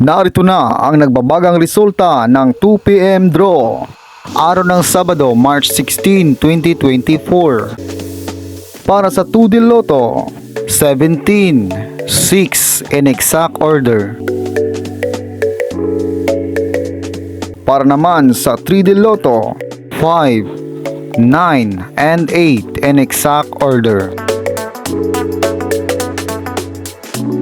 Narito na ang nagbabagang resulta ng 2pm draw. Araw ng Sabado, March 16, 2024. Para sa 2D Lotto, 17, 6 in exact order. Para naman sa 3D Lotto, 5, 9, and 8 in exact order.